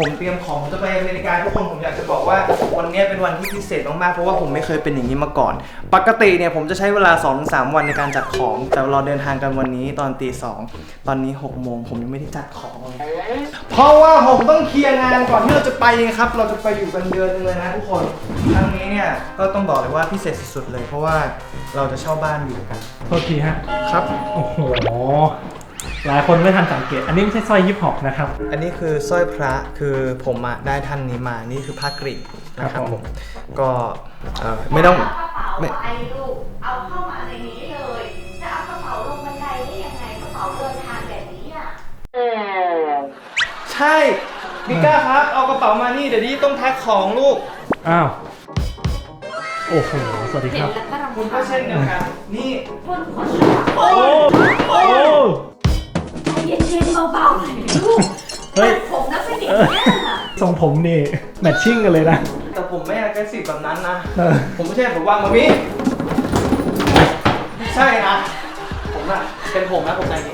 ผมเตรียมของผมจะไปอเมริกาทุกคนผมอยากจะบอกว่าวันนี้เป็นวันที่พิเศษมากๆเพราะว่าผมไม่เคยเป็นอย่างนี้มาก่อน ปกติเนี่ยผมจะใช้เวลา2-3วันในการจัดของ แต่เราเดินทางกันวันนี้ตอนตีสองตอนนี้6โมงผมยังไม่ได้จัดของเลยเพราะว่าผมต้องเคลียร์งานก่อนที่เราจะไปครับ เราจะไปอยู่กันเดือนหนึงเลยนะทุกคนครั้งนี้เนี่ยก็ต้องบอกเลยว่าพิเศษสุดๆเลย เพราะว่าเราจะเช่าบ้านอยู่กันโทษทีฮะครับโอ้โห หลายคนไม่ทันสังเกต อันนี้ไม่ใช่สร้อยยิปฮอกนะครับ อันนี้คือสร้อยพระคือผมอะได้ท่านนี้มานี่คือผ้ากริ่นะคครัรับบผมผมก็เอ่อไม่ต้องกระเป๋าไม่ ไอ้ลูกเอาเข้ามาในนี้เลย จะเอากระเป๋าลงบันไดได้ยังไงกระเป๋าเดินทางแบบนี้อะ ใช่มิก้าครับ เอากระเป๋ามานี่เดี๋ยวนี้ต้องแพ็คของลูกอ้าว โอ้โห สวัสดีครับ แล้วก็รำคุณก็เช่นเดียวกันนี่ คนขอโอ้โอ้ เย็นๆเบาๆหน่อยลูกเฮ้ย ตัดผมนะเป็นอย่างเงี้ยทรงผมนี่แมทชิ่งกันเลยนะแต่ผมไม่ aggressive แบบนั้นนะ เออผมไม่ใช่ผมวางมามิไม่ใช่นะ ผมอะเป็นผมนะผมใจดี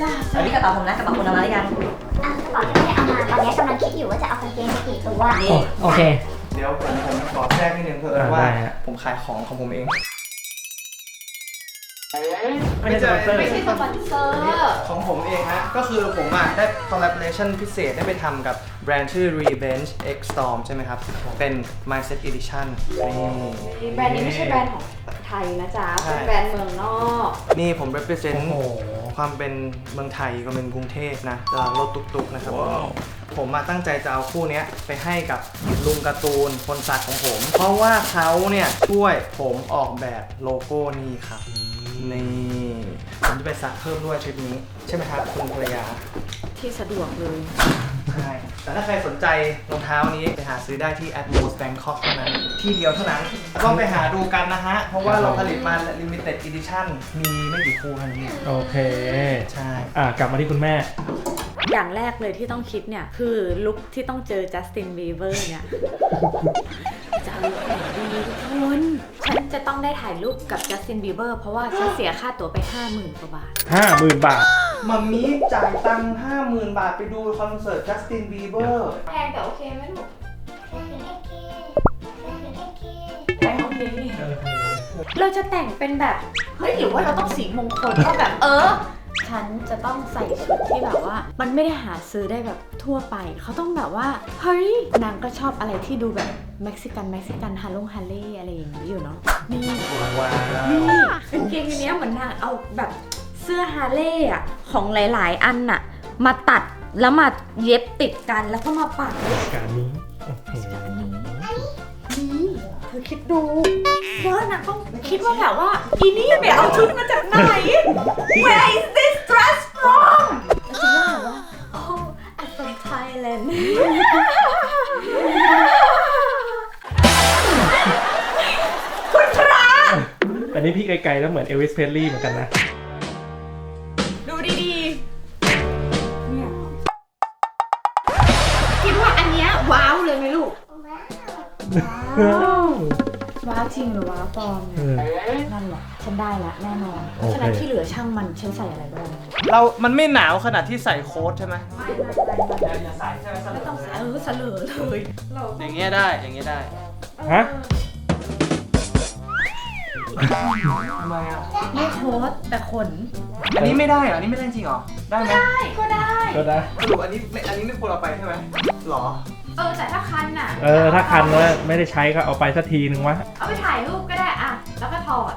จ้าอันนี้กระเป๋าผมนะกระเป๋าคุณเอามาหรือยังอะกระเป๋าที่ไม่ได้เอามาตอนนี้กำลังคิดอยู่ว่าจะเอากางเกงไปกี่ตัวโอ้โอเค เดี๋ยวผมผมขอแทรกนิดนึงเพื่ออ่าว่าได้ฮะผมขายของของผมเอง ไม่ใช่สปอนเซอร์ไม่ใช่สปอนเซอร์ของผมเองฮะ ก็คือผมอะได้ collaboration พิเศษได้ไปทำกับแบรนด์ชื่อ Revenge X Storm ใช่ไหมครับ เป็น Mindset Edition นี่แบรนด์นี้ไม่ใช่แบรนด์ของไทยนะจ๊ะใช่เป็นแบรนด์เมืองนอก นี่ผม represent โอ้โหความเป็นเมืองไทยก็เป็นกรุงเทพนะตลาดรถตุกๆนะครับผมมาตั้งใจจะเอาคู่เนี้ยไปให้กับลุงการ์ตูนคนสักของผม เพราะว่าเขาเนี่ยช่วยผมออกแบบโลโก้นี่ครับ นี่ผมจะไปสักเพิ่มด้วยทริปนี้ ใช่ไหมครับคุณภรรยา ที่สะดวกเลย ใช่ แต่ถ้าใครสนใจรองเท้านี้ไปหาซื้อได้ที่ Atmos Bangkok เท่านั้น ที่เดียวเท่านั้นต้องไปหาดูกันนะฮะ เพราะว่าเราผลิตมา Limited Edition มีไม่กี่คู่เท่านั้นเองโอเค ใช่ อะกลับมาที่คุณแม่ อย่างแรกเลยที่ต้องคิดเนี่ย คือลุคที่ต้องเจอจัสตินบีเบอร์เนี่ย จะเอาลุคไหนดีทุกคนฉัน จะต้องได้ถ่ายรูปกับจัสตินบีเบอร์เพราะว่าฉันเสียค่าตั๋วไป 50,000กว่าบาท50,000บาท มัมมี่จ่ายตังค์50,000บาทไปดูคอนเสิร์ต Justin Bieber แพงแต่โอเคไหมลูกโอเคโอเคแพงโอเคเราจะแต่งเป็นแบบ เฮ้ยหรือว่าเราต้องสีมงคลก็แบบเออ ฉันจะต้องใส่ชุดที่แบบว่า มันไม่ได้หาซื้อได้แบบทั่วไป เขาต้องแบบว่า เฮ้ยนางก็ชอบอะไรที่ดูแบบ เม็กซิกันเม็กซิกันฮาลงฮาเล่อะไรอย่างนี้อยู่เนาะนี่ว้าวนี่กางเกงอันเนี้ยเหมือนนางเอาแบบเสื้อฮาเล่อะของหลาย ๆ อันน่ะ มาตัดแล้วมาเย็บติดกันแล้วก็มาปักการนี้โอ้โหอันนี้นี่เธอคิดดูว่านางต้องคิดว่าแบบว่าอีนี่ไปเอาชุดมาจากไหน Where is this พี่ไกลๆแล้วเหมือนเอวิสเพลลี่เหมือนกันนะ ดูดีๆเนี่ยคิดว่าอันเนี้ยว้าวเลยไหมลูก ว้าว ว้าวจริงหรือว้าวปลอมเอเนี่ยอนั่นแหละฉันได้ละแน่นอนเพโอราะเคฉะนั้นที่เหลือช่างมันฉันใส่อะไรก็ได้เรา มันไม่หนาวขนาดที่ใส่โค้ทใช่ไหมไม่ไม่ไม่อย่าใส่ใช่ไหมไม่ต้องใส่เออเสลอเลย เราอย่างเงี้ยได้ อย่างเงี้ยได้ ฮะ ทำไมอะไม่โค้ดแต่ขนอันนี้ไม่ได้เหรออันนี้ไม่ได้จริงเหรอ ได้ไหมได้ก็ได้ ก็ได้ สรุปอันนี้ไม่อันนี้ไม่ควรเอาไปใช่ไหมหรอ เออแต่ถ้าคันน่ะเออ ถ้าคันแล้วไม่ได้ใช้ก็เอาไปสักทีนึงวะ เอาไปถ่ายรูปก็ได้อะแล้วก็ถอด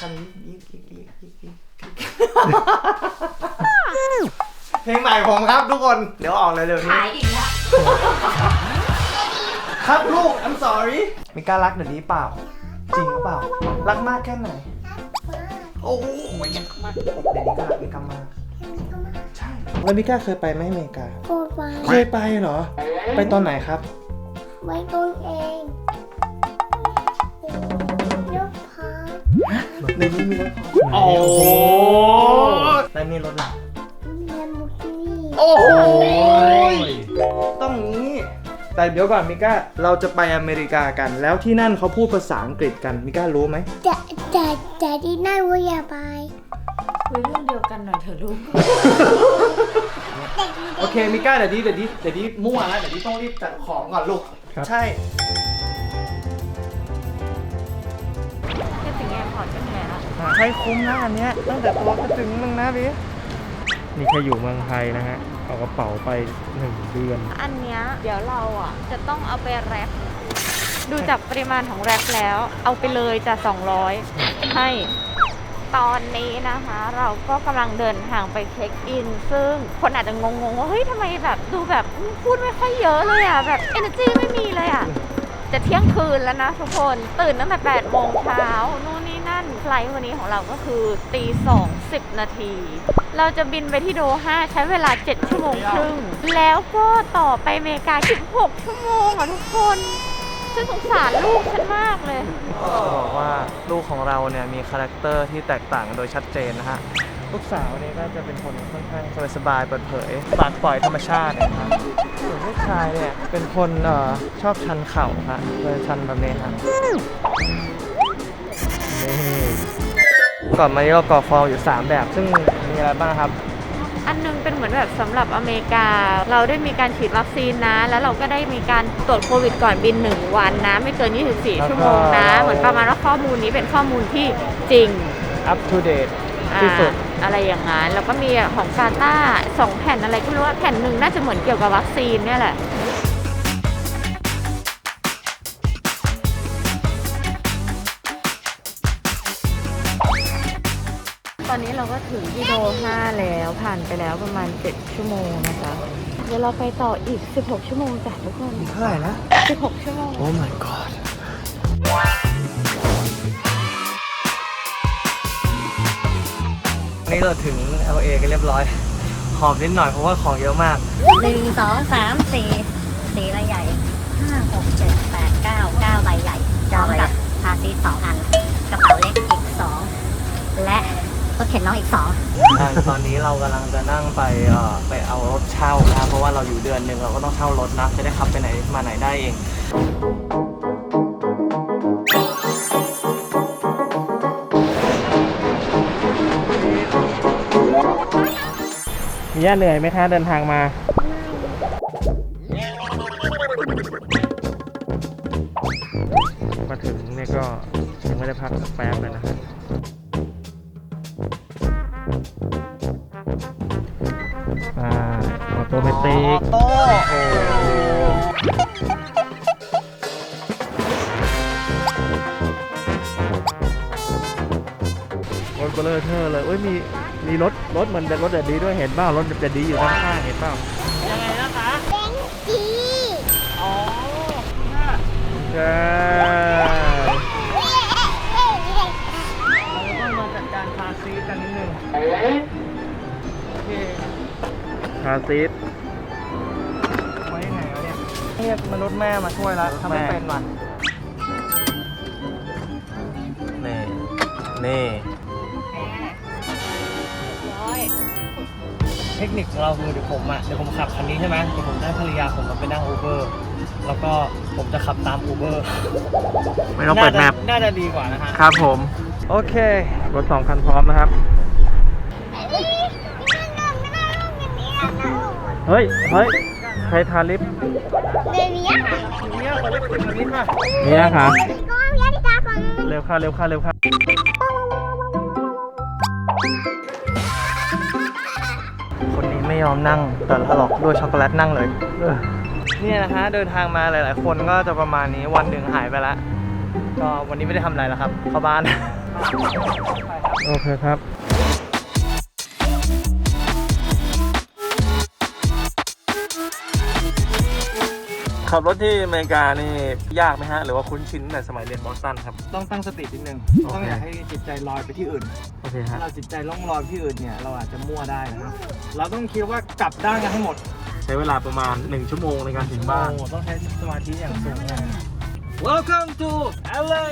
คันนี้ยิกยิกยิกยิกยิกเพลงใหม่ผมครับทุกคน เดี๋ยวออกเลยเร็วๆนี้ ถ่ายอีกแล้วครับลูก I'm sorry มิก้ารักเดี๋ยวนี้เปล่า จริงหรือเปล่า รักมากแค่ไหน โอ้โหยังมากเดี๋ยวนี้ก็รักมิก้ามากใช่ แล้วมิก้าเคยไปไหมอเมริกา โคตรไวเคยไปเหรอ ไปตอนไหนครับ ไว้ตรงเองยกพาในนี้มีรถโอ้โหแล้วนี่รถหลักเรียนมุกนี่ โอ้โหต้องนี้ แต่เดี๋ยวก่อนมิก้าเราจะไปอเมริกากัน แล้วที่นั่นเขาพูดภาษาอังกฤษกันมิก้ารู้ไหมจะจะจะที่นั่นว่าอย่าไปคุยเรื่องเดียวกันหน่อยเถอะลูกมเนี่ยเด็กดีโอเคมิก้าเดี๋ยวดีเดี๋ยวดีเดี๋ยวดีมั่วแล้วเดี๋ยวดีต้องรีบจัดของก่อนลูกครับใช่แค่ถึงแอร์พอร์ตก็เหนื่อยแล้วใช้คุ้มนะอันเนี้ยตั้งแต่ตัวก็ถึงมึงนะพี่นี่แค่อยู่เมืองไทยนะฮะ เอากระเป๋าไปหนึ่งเดือน อันเนี้ยเดี๋ยวเราอะ จะต้องเอาไปแรปดูจากปริมาณของแรปแล้ว เอาไปเลยจะ200 ให้ ตอนนี้นะคะ เราก็กำลังเดินทางไปเช็คอิน ซึ่งคนอาจจะงงๆว่าเฮ้ยทำไมแบบดูแบบพูดไม่ค่อยเยอะเลยอะ แบบ energy ไม่มีเลยอะ จะเที่ยงคืนแล้วนะทุกคนตื่นตั้งแต่8โมงเช้านู่นนี่ นไฟล์วันนี้ของเราก็คือตีสองสิบนาที เราจะบินไปที่โดฮาใช้เวลา 7 ชั่วโมงครึ่ง แล้วก็ต่อไปอเมริกา 16 ชั่วโมงอะทุกคนฉันสงสารลูกฉันมากเลย จะบอกว่าลูกของเราเนี่ยมีคาแรคเตอร์ที่แตกต่างกันโดยชัดเจนนะฮะ ลูกสาวเนี่ยก็จะเป็นคนค่อนข้างสบายๆเปิดเผยปลาดปล่อยธรรมชาตินะครับส่วนลูกชายเนี่ยเป็นคนเออชอบชันเข่าฮะเลยชันแบบนี้ฮะ ก่อนมานี้เราก่อฟอลอยู่ 3 แบบ ซึ่งมีอะไรบ้างครับ อันหนึงเป็นเหมือนแบบสำหรับอเมริกา เราได้มีการฉีดวัคซีนนะ แล้วเราก็ได้มีการตรวจโควิดก่อนบิน 1 วันนะ ไม่เกิน 24 ชั่วโมงนะ เหมือนประมาณว่าข้อมูลนี้เป็นข้อมูลที่จริง up to date ที่สุดอ่าอะไรอย่างนั้นแล้วก็มีของกาตาร์สองแผ่นอะไรก็ไม่รู้ว่าแผ่นหนึ่งน่าจะเหมือนเกี่ยวกับวัคซีนเนี่ยแหละ อนนี้เราก็ถึงที่โดห้าแล้วผ่านไปแล้วประมาณ 7 ชั่วโมงนะคะเดี๋ยวเราไปต่ออีก 16 ชั่วโมงจ้ะทุกคนเท่าไหร่นะ16 ชั่วโมง Oh my god นี่เราถึง LA กันเรียบร้อย หอบนิดหน่อยเพราะว่าของเยอะมาก หนึ่งสองสามสี่สี่ใบใหญ่ห้าหกเจ็ดแปดเก้าเก้าใบใหญ่พร้อมกับพาซีสองอัน กระเป๋าเล็กอีกสองและร ถเข็นน้องอีกสองใช่ตอนนี้เรากำลังจะนั่งไปเอ่อไปเอารถเช่านะเพราะว่าเราอยู่เดือนหนึ่งเราก็ต้องเช่ารถนะจะได้ขับไปไหนมาไหนได้เอง มีย่าเหนื่อยไหมคะเดินทางมามา เบลอเทอร์เลยเอ้ยมีมีรถรถเหมือนรถเด็ดดีด้วยเห็นเปล่ารถเด็ดดีอยู่ข้างๆเห็นเปล่ายังไงนะคะจีอ๋อใช่เราต้องมาจัดการคาร์ซีทกันนิดนึงโอเคคาร์ซีทไว้ยังไงวะเนี่ยเรียกมนุษย์แม่มาช่วยแล้วทำไม่เป็นว่ะนี่นี่ ทคนิคของเราคือเดี๋ยวผมอะเดี๋ยวผมขับคันนี้ใช่ไหมเดี๋ยวผมได้ภรรยาผมมาไปนั่งอูเบอร์แล้วก็ผมจะขับตามอูเบอร์ไม่ต้องเปิดแมปน่าจะดีกว่านะฮะครับผม โอเค รถสองคันพร้อมนะครับ เฮ้ยเฮ้ยใครทาลิปเบบี้อะเนี่ยขอเรียกคุณคันนี้มานี่นะคะก็ยาดิตาฟังเร็วค่ะเร็วค่ะเร็วค่ะ ยอมนั่งแต่ถลอกด้วยช็อกโกแลตนั่งเลยเนี่ยนะฮะเดินทางมาหลาย ๆ คนก็จะประมาณนี้วันหนึ่งหายไปแล้วก็วันนี้ไม่ได้ทำอะไรแล้วครับเข้าบ้านโอเคครับ ขับรถที่อเมริกานี่ยากไหมฮะ หรือว่าคุ้นชินตั้งแต่สมัยเรียนบอสตันครับ ต้องตั้งสตินิดนึง โอเค ต้องอย่าให้จิตใจลอยไปที่อื่น โอเคถ้าฮะเราจิตใจล่องลอยไปที่อื่นเนี่ย เราอาจจะมั่วได้นะครับเราต้องคิดว่ากลับด้านกันให้หมดใช้เวลาประมาณ 1 ชั่วโมงในการถึงบ้าน โอ้ต้องใช้สมาธิอย่างสูงเลย Welcome to LA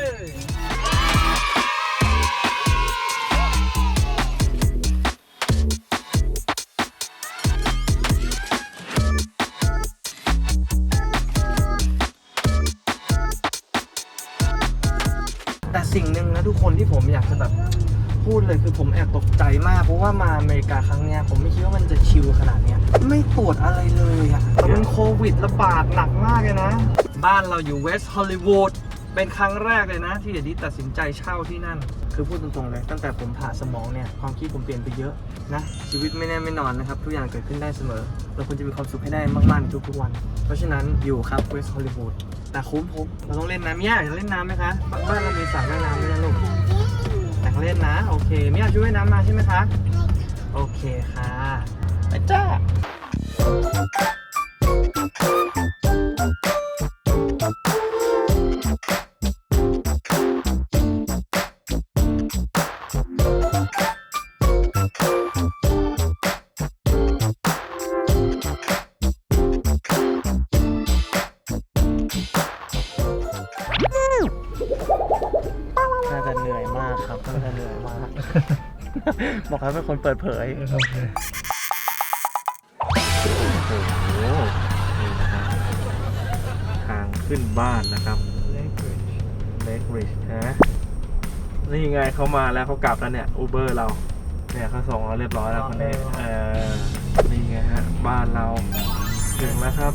นะทุกคนที่ผมอยากจะแบบพูดเลยคือผมแอบตกใจมากเพราะว่ามาอเมริกาครั้งเนี้ยผมไม่คิดว่ามันจะชิลขนาดเนี้ยไม่ตรวจอะไรเลยอะแต่มันโควิดระบาดหนักมากเลยนะ บ้านเราอยู่เวสต์ฮอลลีวูด เป็นครั้งแรกเลยนะที่เดดี้ตัดสินใจเช่าที่นั่น คือพูดตรงๆเลยตั้งแต่ผมผ่าสมองเนี่ยความคิดผมเปลี่ยนไปเยอะนะชีวิตไม่แน่ไม่นอนนะครับ ทุกอย่างเกิดขึ้นได้เสมอ เราควรจะมีความสุขให้ได้มากๆในทุกๆวัน เพราะฉะนั้นอยู่ครับเวสต์ฮอลลีวูดแต่คุ้มผมเราต้องเล่นน้ำย่าอยากเล่นน้ำไหมคะบ้านเรามีสระว่ายน้ำด้วยนะลูกอยากเล่นนะโอเคไม่อยากช่วยน้ำมาใช่ไหมคะโอเคค่ะไปจ้า บอกให้เป็นคนเปิดเผยโอเคโอ้โหนี่นะฮะทางขึ้นบ้านนะครับเล็กริชนะ นี่ไงเขามาแล้วเขากลับแล้วเนี่ยอูเบอร์เรา เนี่ยเขาส่งเราเรียบร้อยแล้วคนนี้เออนี่ไงฮะ บ้านเราถึงแล้วครับ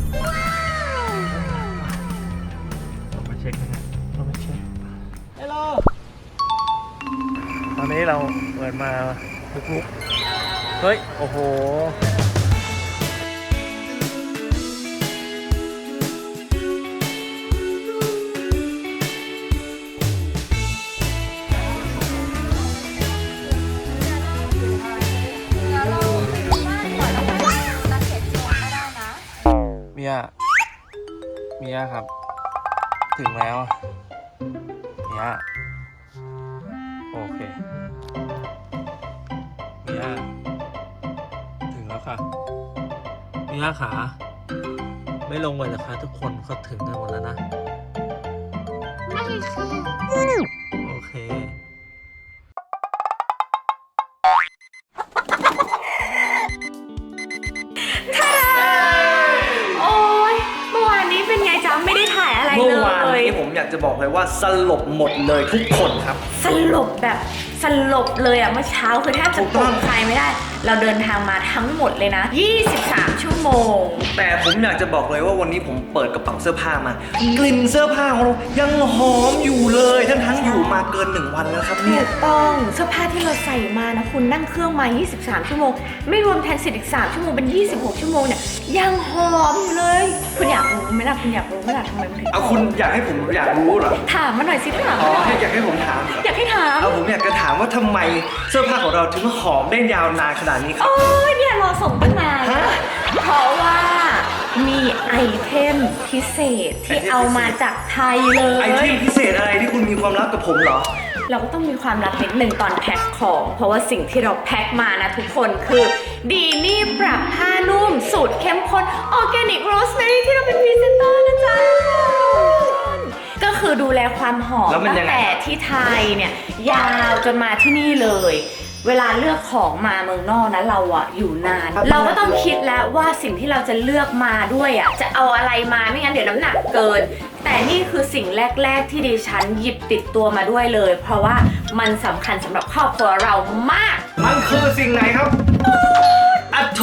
เรามาเช็คนะฮะเรามาเช็คฮัลโหลตอนนี้เราเปิดมา ทุกๆเฮ้ย โอ้โห เมีย เมียครับ ถึงแล้ว เมียขา ไม่ลงเลยนะคะ ทุกคนเขาถึงกันหมดแล้วนะโอเค โอ้ยเมื่อวานนี้เป็นไงจ๊ะไม่ได้ถ่ายอะไรเมื่เลอวานย นี้ผมอยากจะบอกเลยว่าสลบหมดเลยทุกคนครับ สลบแบบ สลบเลยอะเมื่อเช้าคือแทบจะถูกปต้ลุองกใครไม่ได้ เราเดินทางมาทั้งหมดเลยนะ 23 ชั่วโมง แต่ผมอยากจะบอกเลยว่าวันนี้ผมเปิดกระเป๋าเสื้อผ้ามากลิ่นเสื้อผ้าของเรายังหอมอยู่เลยทั้งทั้งๆอยู่มาเกินหนึ่งวันแล้วครับเนี่ถูยกต้องเสื้อผ้าที่เราใส่มานะคุณนั่งเครื่องมา 23 ชั่วโมง ไม่รวมแทนสิทธิ์อีก 3 ชั่วโมงเป็น 26 ชั่วโมงเนี่ยยังหอมอยู่เลยคุณอยากรู้ไหมล่ะคุณอยากรู้ไหมล่ะทำไมมันถึงเอาคุณอยากให้ผมอยากรู้เหรอ ถามมาหน่อยสิถามอ๋อมาหน่ให้อยอยากให้ผมถามเหรออยากให้ถาม เอาผมอยากจะถามว่าทำไมเสื้อผ้าของเราถึงหอมได้ยาวนานขนาดนี้ครับ โอ้ยเนี่ยรอส่งตั้งนานฮะเพราะว่ามีไอเทมพิเศษที่ไอเทมพิเศษ เอามาจากไทยเลย ไอเทมพิเศษอะไรที่คุณมีความลับกับผมเหรอ เราก็ต้องมีความลับนิดหนึ่งตอนแพ็คของ เพราะว่าสิ่งที่เราแพ็คมานะทุกคนคือดีนี่ปรับผ้านุ่ม สูตรเข้มข้นออร์แกนิกโรสแมรี่ที่เราเป็นพรีเซนเตอร์นะจ๊ะทุกคนก็คือดูแลความหอมแล้วมันตั้ยังงไง แต่ที่ไทยเนี่ย ยาวจนมาที่นี่เลย เวลาเลือกของมาเมืองนอกนะเราอะอยู่นาน เราก็ต้องคิดแล้วว่าสิ่งที่เราจะเลือกมาด้วยอะจะเอาอะไรมาไม่งั้นเดี๋ยวน้ำหนักเกิน แต่นี่คือสิ่งแรก ๆ ที่ดิฉันหยิบติดตัวมาด้วยเลย เพราะว่ามันสำคัญสำหรับครอบครัวเรามาก มันคือสิ่งไหนครับอะโถ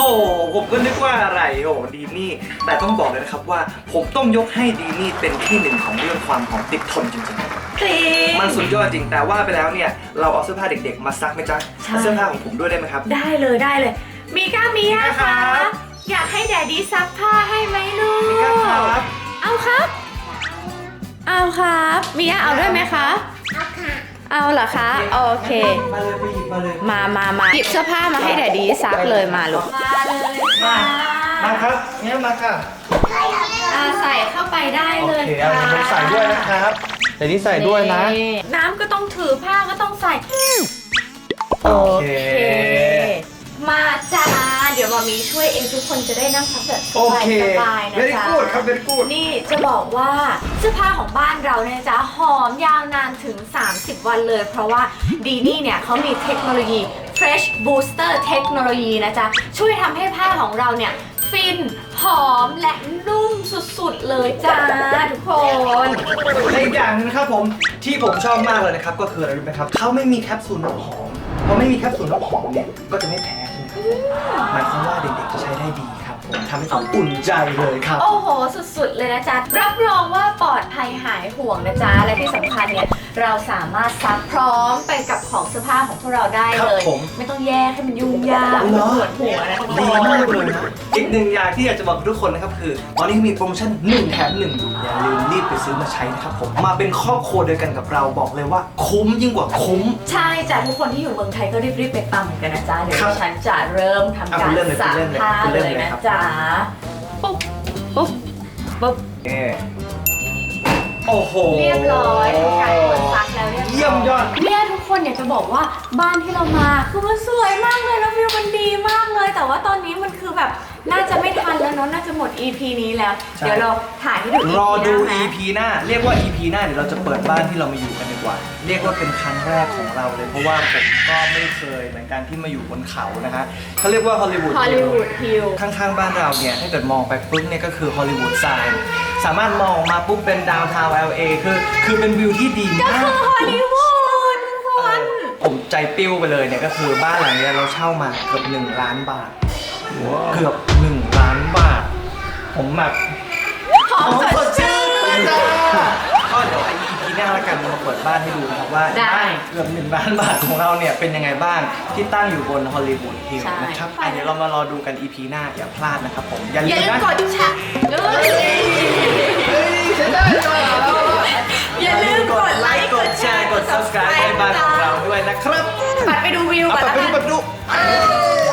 ผมก็นึกว่าอะไรโอ้ดีนี่ แต่ต้องบอกเลยนะครับว่าผมต้องยกให้ดีนี่เป็นที่หนึ่งของเรื่องความหอมติดทนจริง จริงๆมันสุดยอดจริงแต่ว่าไปแล้วเนี่ย เราเอาเสื้อผ้าเด็กๆ มาซักไหมจ๊ะใช่ เอาเสื้อผ้าของผมด้วยได้ไหมครับ ได้เลยได้เลย มีก้ามียะมีก้าครัคะบ อยากให้แดดดี้ซักผ้าให้ไหมลูกมีก้าครับ เอาครับ เอาครับมียะเอาด้วยไหมคะเอาค่ะเอาเหรอคะ โอเค มาเลยไปหยิบมาเลย มามามาหยิบเสื้อผ้ามาให้แดดดี้ซักเลยมาลูกมาเลยมามาครับเนี่ยมาค่ะอาใส่เข้าไปได้โอเลยเคเอาผมใส่ด้วยนะครับ แต่นี่ใส่ด้วยนะ น้ำก็ต้องถือผ้าก็ต้องใส่ โอเค มาจ้า เดี๋ยวมามีช่วยเองทุกคนจะได้นั่งพักแบบสโอบายเคสบายๆนะ very จ๊ะ good ครับ very good นี่จะบอกว่าเสื้อผ้าของบ้านเราเนี่ยจ๊ะหอมยาวนานถึง 30 วันเลย เพราะว่าดีนี่เนี่ยเขามีเทคโนโลยี Fresh Booster เทคโนโลยีนะจ๊ะ ช่วยทำให้ผ้าของเราเนี่ย ฟิน หอมและนุ่มสุดๆเลยจ้าทุกคน และอีกอย่างหนึงนะครับผมที่ผมชอบมากเลยนะครับก็คืออะไรรู้ไหมครับเขาไม่มีแคปซูลน้ำหอมเพไม่มีแคปซูลน้ำหอมเนี่ยก็จะไม่แพ้ใช่ไหมครับหมายความว่าเด็กๆจะใช้ได้ดีครับ ผมทำให้ผมอุ่นใจเลยครับ โอ้โห สุดๆ เลยนะจ๊ะ รับรองว่าปลอดภัยหายห่วงนะจ๊ะ และที่สำคัญเนี่ย เราสามารถซักพร้อมไปกับของเสื้อผ้าของพวกเราได้ครับเลยผมไม่ต้องแยกให้มันยุ่งยากเหรอ ปวดหัวนะทุกคนดีมากเลยนะอีกหนึ่งอย่างที่อยากจะบอกทุกคนนะครับคือ ตอนนี้มีโปรโมชั่น1แถม1อยู่อย่าลืมรีบไปซื้อมาใช้นะครับผมมาเป็นครอบครัวเดียวกันกับเราบอกเลยว่าคุ้มยิ่งกว่าคุ้ม ใช่จ้ะทุกคนที่อยู่เมืองไทยก็รีบๆไปปั๊มกันนะจ๊ะ เดี๋ยวครับฉันจะเริ่มทำเอาการเริ่มเลยซักเริ่มเลยผ้าเริ่เลมยเลยนะครับ จ๊ะปุ๊บปุ๊บปุ๊บเอ่โอ้โหเรียบร้อยทำการกดซักแล้วเรียบร้อยเยี่ยมยอด เนี่ยทุกคนอยากจะบอกว่าบ้านที่เรามาคือมันสวยมากเลยแล้ววิวมันดีมากเลย แต่ว่าตอนนี้มัน คือแบบน่าจะไม่ทันแล้วเนาะน่าจะหมด EP นี้แล้ว ใช่ เดี๋ยวเราถ่ายให้ดู EP รอดู หน้านะ EP หน้า เรียกว่า EP หน้าเดี๋ยวเราจะเปิดบ้านที่เรามาอยู่กันดีกว่า เรียกว่าเป็นครั้งแรกของเราเลย เพราะว่าผมก็ไม่เคยเหมือนกันที่มาอยู่บนเขานะฮะเขาเรียกว่าฮอลลีวูดฮอลลีวูดฮิลข้างๆบ้านเราเนี่ยถ้าเกิดมองไปปุ๊บเนี่ยก็คือฮอลลีวูดไซน์สามารถมองออกมาปุ๊บเป็นดาวน์ทาวน์ LA คือคือเป็นวิวที่ดีมาก คือฮอลลีวูดทุกคน ผมใจปิ้วไปเลยเนี่ยก็คือบ้านหลังเนี้ยเราเช่ามาเกือบหนึ่งล้านบาท เกือบหนึ่งล้านบาท ผมแบบหอมสดชื่นเลยจ้าก็เดี๋ยวไอ EP หน้าละกันมาเปิดบ้านให้ดูนะครับว่าได้ บ้านเกือบหนึ่งล้านบาทของเราเนี่ยเป็นยังไงบ้างที่ตั้งอยู่บนฮอลลีวูดฮิลใช่ นะครับอะเดี๋ยวเรามารอดูกัน EP หน้าอย่าพลาดนะครับผมอย่าอลืย่ามลืมนะกดแชร์อย่าลืมกดไลค์ กดแชร์ กด subscribe ให้บ้านของเราด้วยนะครับ ปัดไปดูวิวเอาก่อนไปแล้วดูกันไปดู